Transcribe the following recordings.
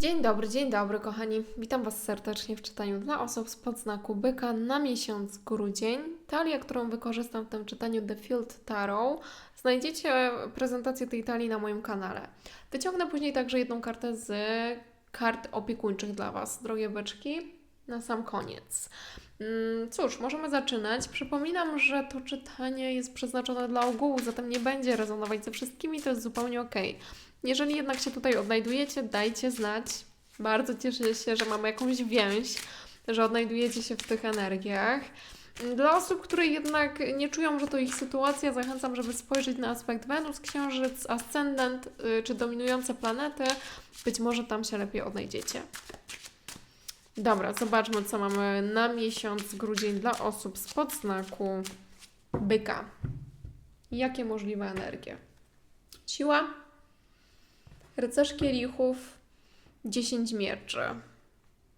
Dzień dobry, dzień dobry, kochani. Witam Was serdecznie w czytaniu dla osób z podznaku byka na miesiąc grudzień. Talia, którą wykorzystam w tym czytaniu The Field Tarot, znajdziecie prezentację tej talii na moim kanale. Wyciągnę później także jedną kartę z kart opiekuńczych dla Was, drogie byczki, na sam koniec. Mm, Cóż, możemy zaczynać. Przypominam, że to czytanie jest przeznaczone dla ogółu, zatem nie będzie rezonować ze wszystkimi, to jest zupełnie ok. Jeżeli jednak się tutaj odnajdujecie, dajcie znać. Bardzo cieszę się, że mamy jakąś więź, że odnajdujecie się w tych energiach. Dla osób, które jednak nie czują, że to ich sytuacja, zachęcam, żeby spojrzeć na aspekt Wenus, Księżyc, Ascendent y, czy dominujące planety. Być może tam się lepiej odnajdziecie. Dobra, zobaczmy, co mamy na miesiąc grudzień dla osób z podznaku byka. Jakie możliwe energie? Siła, rycerz kielichów, 10 mieczy.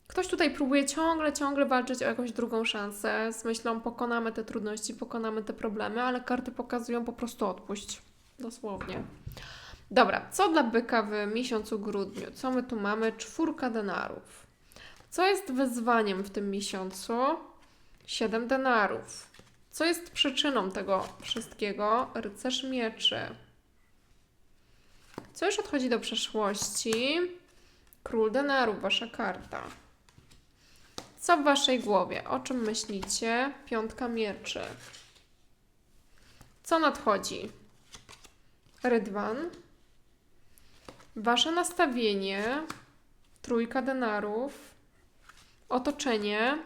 Ktoś tutaj próbuje ciągle, ciągle walczyć o jakąś drugą szansę z myślą pokonamy te trudności, pokonamy te problemy, ale karty pokazują po prostu odpuść. Dosłownie. Dobra, co dla byka w miesiącu grudniu? Co my tu mamy? Czwórka denarów. Co jest wyzwaniem w tym miesiącu? Siedem denarów. Co jest przyczyną tego wszystkiego? Rycerz mieczy. Co już odchodzi do przeszłości? Król denarów, wasza karta. Co w waszej głowie? O czym myślicie? Piątka mieczy. Co nadchodzi? Rydwan. Wasze nastawienie. Trójka denarów. Otoczenie.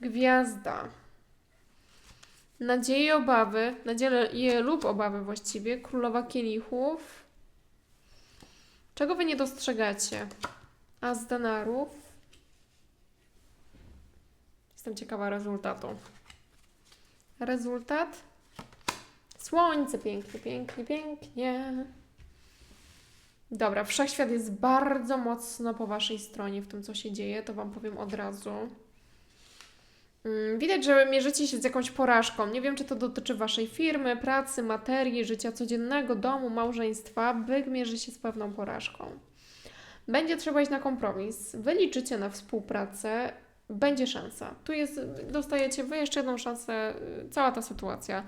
Gwiazda. Nadzieje, obawy, nadzieje lub obawy właściwie, królowa kielichów. Czego wy nie dostrzegacie? A z denarów? Jestem ciekawa rezultatu. Rezultat? Słońce, pięknie, pięknie, pięknie. Dobra, wszechświat jest bardzo mocno po waszej stronie w tym, co się dzieje, to wam powiem od razu. Mm, Widać, że mierzycie się z jakąś porażką. Nie wiem, czy to dotyczy waszej firmy, pracy, materii, życia codziennego, domu, małżeństwa. Byk mierzy się z pewną porażką. Będzie trzeba iść na kompromis. Wy liczycie na współpracę. Będzie szansa. Tu jest, dostajecie wy jeszcze jedną szansę. Cała ta sytuacja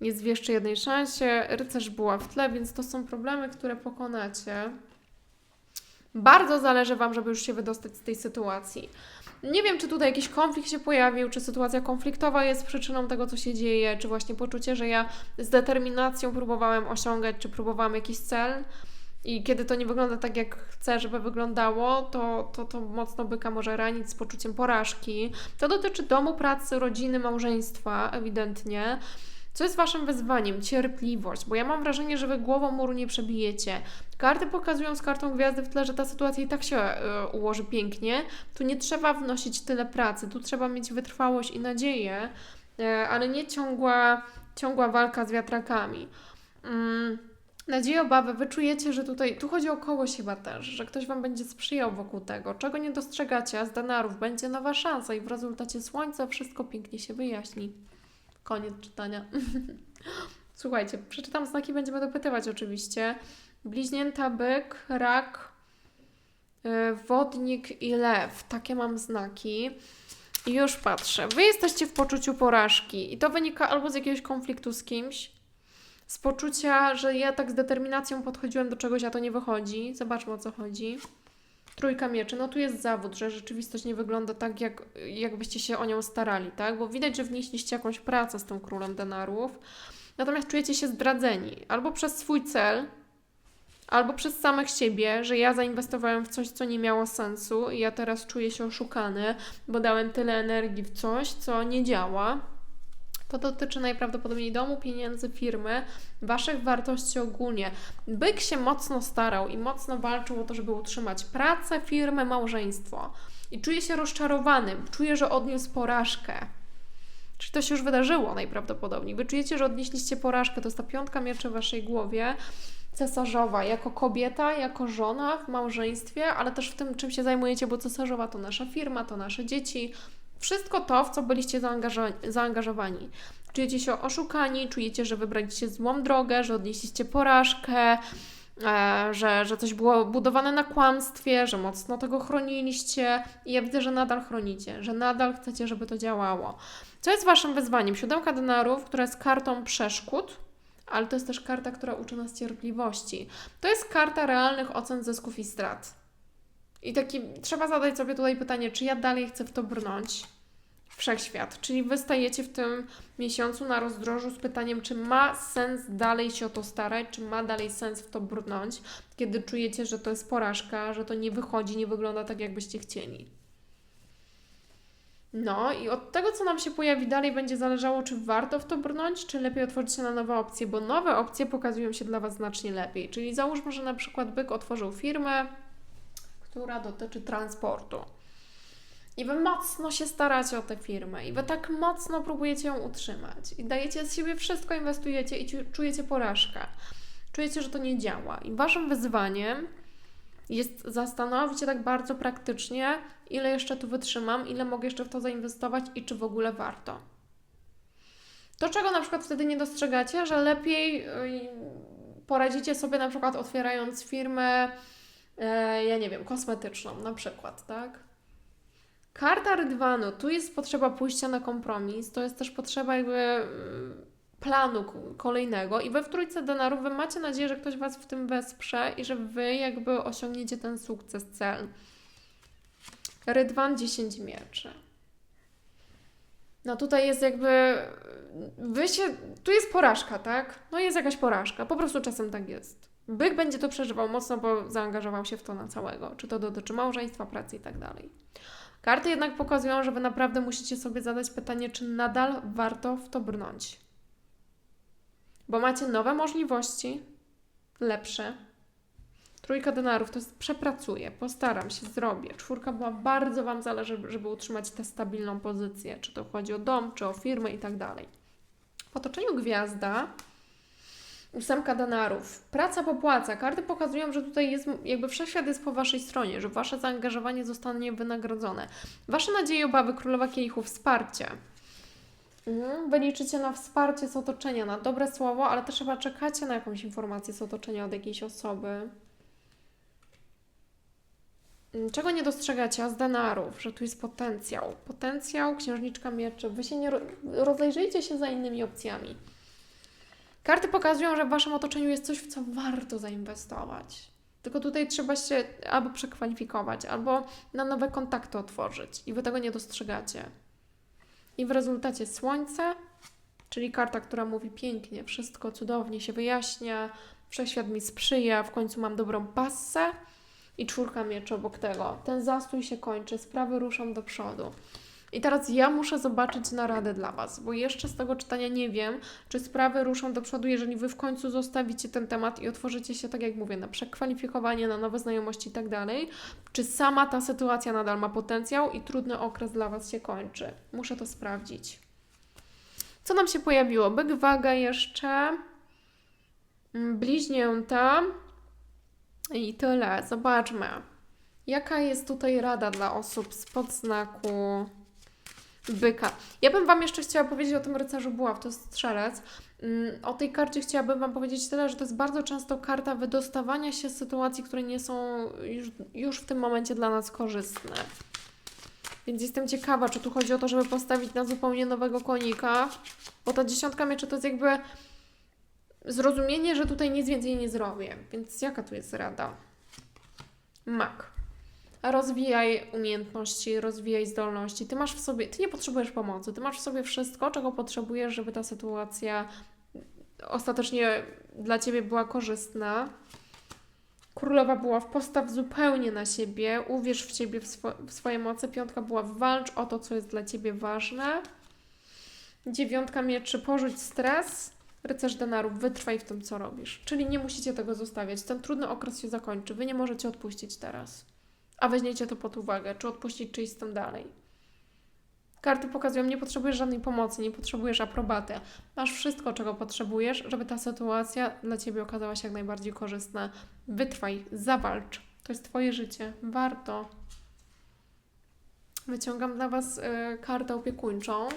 jest w jeszcze jednej szansie. Rycerz była w tle, więc to są problemy, które pokonacie. Bardzo zależy Wam, żeby już się wydostać z tej sytuacji. Nie wiem, czy tutaj jakiś konflikt się pojawił, czy sytuacja konfliktowa jest przyczyną tego, co się dzieje, czy właśnie poczucie, że ja z determinacją próbowałem osiągać, czy próbowałam jakiś cel. I kiedy to nie wygląda tak, jak chcę, żeby wyglądało, to, to, to mocno byka może ranić z poczuciem porażki. To dotyczy domu, pracy, rodziny, małżeństwa, ewidentnie. Co jest Waszym wyzwaniem? Cierpliwość, bo ja mam wrażenie, że Wy głową muru nie przebijecie. Karty pokazują z kartą gwiazdy w tle, że ta sytuacja i tak się y, ułoży pięknie. Tu nie trzeba wnosić tyle pracy, tu trzeba mieć wytrwałość i nadzieję, y, ale nie ciągła, ciągła walka z wiatrakami. Mm. Nadzieję, obawy, wy czujecie, że tutaj, tu chodzi o kogoś chyba też, że ktoś Wam będzie sprzyjał wokół tego, czego nie dostrzegacie, a z denarów będzie nowa szansa i w rezultacie słońca wszystko pięknie się wyjaśni. Koniec czytania. Słuchajcie, przeczytam znaki, będziemy dopytywać oczywiście. Bliźnięta, byk, rak, y, wodnik i lew. Takie mam znaki. I już patrzę. Wy jesteście w poczuciu porażki i to wynika albo z jakiegoś konfliktu z kimś, z poczucia, że ja tak z determinacją podchodziłem do czegoś, a to nie wychodzi. Zobaczmy o co chodzi. Trójka mieczy. No tu jest zawód, że rzeczywistość nie wygląda tak, jak, jakbyście się o nią starali, tak? Bo widać, że wnieśliście jakąś pracę z tym królem denarów. Natomiast czujecie się zdradzeni albo przez swój cel, albo przez samych siebie, że ja zainwestowałem w coś, co nie miało sensu i ja teraz czuję się oszukany, bo dałem tyle energii w coś, co nie działa. To dotyczy najprawdopodobniej domu, pieniędzy, firmy, waszych wartości ogólnie. Byk się mocno starał i mocno walczył o to, żeby utrzymać pracę, firmę, małżeństwo. I czuje się rozczarowany, czuje, że odniósł porażkę. Czy to się już wydarzyło najprawdopodobniej? Wy czujecie, że odnieśliście porażkę, to jest ta piątka mieczy w waszej głowie, cesarzowa, jako kobieta, jako żona w małżeństwie, ale też w tym, czym się zajmujecie, bo cesarzowa to nasza firma, to nasze dzieci, wszystko to, w co byliście zaangażowani. Czujecie się oszukani, czujecie, że wybraliście złą drogę, że odnieśliście porażkę. e, że, że coś było budowane na kłamstwie, że mocno tego chroniliście i ja widzę, że nadal chronicie, że nadal chcecie, żeby to działało. Co jest Waszym wyzwaniem? Siódemka denarów, która jest kartą przeszkód, ale to jest też karta, która uczy nas cierpliwości. To jest karta realnych ocen zysków i strat. I taki, trzeba zadać sobie tutaj pytanie, czy ja dalej chcę w to brnąć? Wszechświat. Czyli wy stajecie w tym miesiącu na rozdrożu z pytaniem, czy ma sens dalej się o to starać, czy ma dalej sens w to brnąć, kiedy czujecie, że to jest porażka, że to nie wychodzi, nie wygląda tak, jakbyście chcieli. No i od tego, co nam się pojawi dalej, będzie zależało, czy warto w to brnąć, czy lepiej otworzyć się na nowe opcje, bo nowe opcje pokazują się dla Was znacznie lepiej. Czyli załóżmy, że na przykład byk otworzył firmę, która dotyczy transportu. I wy mocno się staracie o tę firmę, i wy tak mocno próbujecie ją utrzymać, i dajecie z siebie wszystko, inwestujecie i ci- czujecie porażkę. Czujecie, że to nie działa. I waszym wyzwaniem jest zastanowić się tak bardzo praktycznie, ile jeszcze tu wytrzymam, ile mogę jeszcze w to zainwestować i czy w ogóle warto. To, czego na przykład wtedy nie dostrzegacie, że lepiej poradzicie sobie na przykład otwierając firmę, e, ja nie wiem, kosmetyczną na przykład, tak? Karta rydwanu, tu jest potrzeba pójścia na kompromis, to jest też potrzeba jakby mm, planu kolejnego i we w trójce denarów wy macie nadzieję, że ktoś Was w tym wesprze i że Wy jakby osiągniecie ten sukces, cel. Rydwan 10 mieczy. No tutaj jest jakby, wy się, tu jest porażka, tak? No jest jakaś porażka, po prostu czasem tak jest. Byk będzie to przeżywał mocno, bo zaangażował się w to na całego, czy to dotyczy małżeństwa, pracy i tak dalej. Karty jednak pokazują, że Wy naprawdę musicie sobie zadać pytanie, czy nadal warto w to brnąć. Bo macie nowe możliwości, lepsze. Trójka denarów to jest przepracuję, postaram się, zrobię. Czwórka była bardzo Wam zależy, żeby utrzymać tę stabilną pozycję, czy to chodzi o dom, czy o firmę i tak dalej. W otoczeniu gwiazda Ósemka denarów. Praca popłaca. Karty pokazują, że tutaj jest, jakby wszechświat jest po Waszej stronie, że Wasze zaangażowanie zostanie wynagrodzone. Wasze nadzieje obawy, królowa kielichów, wsparcie. Mhm. Wy liczycie na wsparcie z otoczenia, na dobre słowo, ale też chyba czekacie na jakąś informację z otoczenia od jakiejś osoby. Mm, Czego nie dostrzegacie? A z denarów, że tu jest potencjał. Potencjał, księżniczka mieczy. Wy się nie ro- rozejrzyjcie się za innymi opcjami. Karty pokazują, że w Waszym otoczeniu jest coś, w co warto zainwestować. Tylko tutaj trzeba się albo przekwalifikować, albo na nowe kontakty otworzyć. I Wy tego nie dostrzegacie. I w rezultacie słońce, czyli karta, która mówi pięknie, wszystko cudownie się wyjaśnia, wszechświat mi sprzyja, w końcu mam dobrą passę. I czwórka mieczy obok tego. Ten zastój się kończy, sprawy ruszą do przodu. I teraz ja muszę zobaczyć naradę dla Was, bo jeszcze z tego czytania nie wiem, czy sprawy ruszą do przodu, jeżeli Wy w końcu zostawicie ten temat i otworzycie się, tak jak mówię, na przekwalifikowanie, na nowe znajomości i tak dalej, czy sama ta sytuacja nadal ma potencjał i trudny okres dla Was się kończy. Muszę to sprawdzić. Co nam się pojawiło? Byk waga jeszcze, Mm, bliźnięta i tyle. Zobaczmy. Jaka jest tutaj rada dla osób z podznaku byka? Ja bym Wam jeszcze chciała powiedzieć o tym rycerzu buław, to jest strzelec. Mm, O tej karcie chciałabym Wam powiedzieć tyle, że to jest bardzo często karta wydostawania się z sytuacji, które nie są już, już w tym momencie dla nas korzystne. Więc jestem ciekawa, czy tu chodzi o to, żeby postawić na zupełnie nowego konika, bo ta dziesiątka mieczy to jest jakby zrozumienie, że tutaj nic więcej nie zrobię. Więc jaka tu jest rada? Mak. Rozwijaj umiejętności, rozwijaj zdolności. Ty masz w sobie, ty nie potrzebujesz pomocy, ty masz w sobie wszystko, czego potrzebujesz, żeby ta sytuacja ostatecznie dla ciebie była korzystna. Królowa była w postaw zupełnie na siebie, uwierz w siebie, w, swo- w swoje moce. Piątka była walcz o to, co jest dla ciebie ważne. Dziewiątka mieczy, porzuć stres. Rycerz denarów, wytrwaj w tym, co robisz. Czyli nie musicie tego zostawiać. Ten trudny okres się zakończy. Wy nie możecie odpuścić teraz. A weźmiecie to pod uwagę, czy odpuścić, czy iść dalej. Karty pokazują, nie potrzebujesz żadnej pomocy, nie potrzebujesz aprobaty. Masz wszystko, czego potrzebujesz, żeby ta sytuacja dla Ciebie okazała się jak najbardziej korzystna. Wytrwaj, zawalcz. To jest Twoje życie. Warto. Wyciągam dla Was y, kartę opiekuńczą.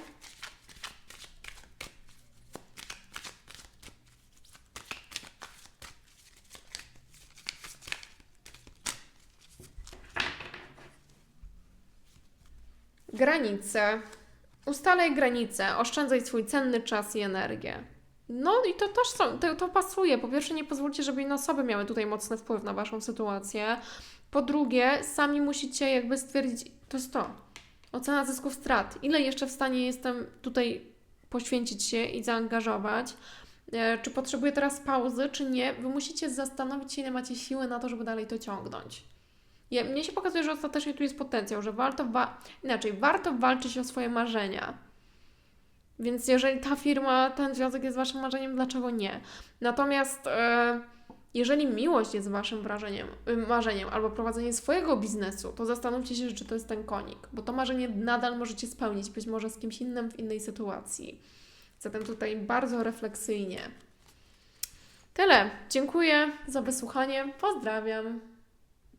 Granice. Ustalaj granice, oszczędzaj swój cenny czas i energię. No i to też są, to, to pasuje. Po pierwsze, nie pozwólcie, żeby inne osoby miały tutaj mocny wpływ na Waszą sytuację. Po drugie, sami musicie jakby stwierdzić, to jest to. Ocena zysków strat. Ile jeszcze w stanie jestem tutaj poświęcić się i zaangażować? E, Czy potrzebuję teraz pauzy, czy nie? Wy musicie zastanowić się, ile macie siły na to, żeby dalej to ciągnąć. Ja, mnie się pokazuje, że ostatecznie tu jest potencjał, że warto, wa- inaczej, warto walczyć o swoje marzenia. Więc jeżeli ta firma, ten związek jest Waszym marzeniem, dlaczego nie? Natomiast e, jeżeli miłość jest Waszym wrażeniem, y, marzeniem albo prowadzenie swojego biznesu, to zastanówcie się, czy to jest ten konik, bo to marzenie nadal możecie spełnić, być może z kimś innym w innej sytuacji. Zatem tutaj bardzo refleksyjnie. Tyle. Dziękuję za wysłuchanie. Pozdrawiam.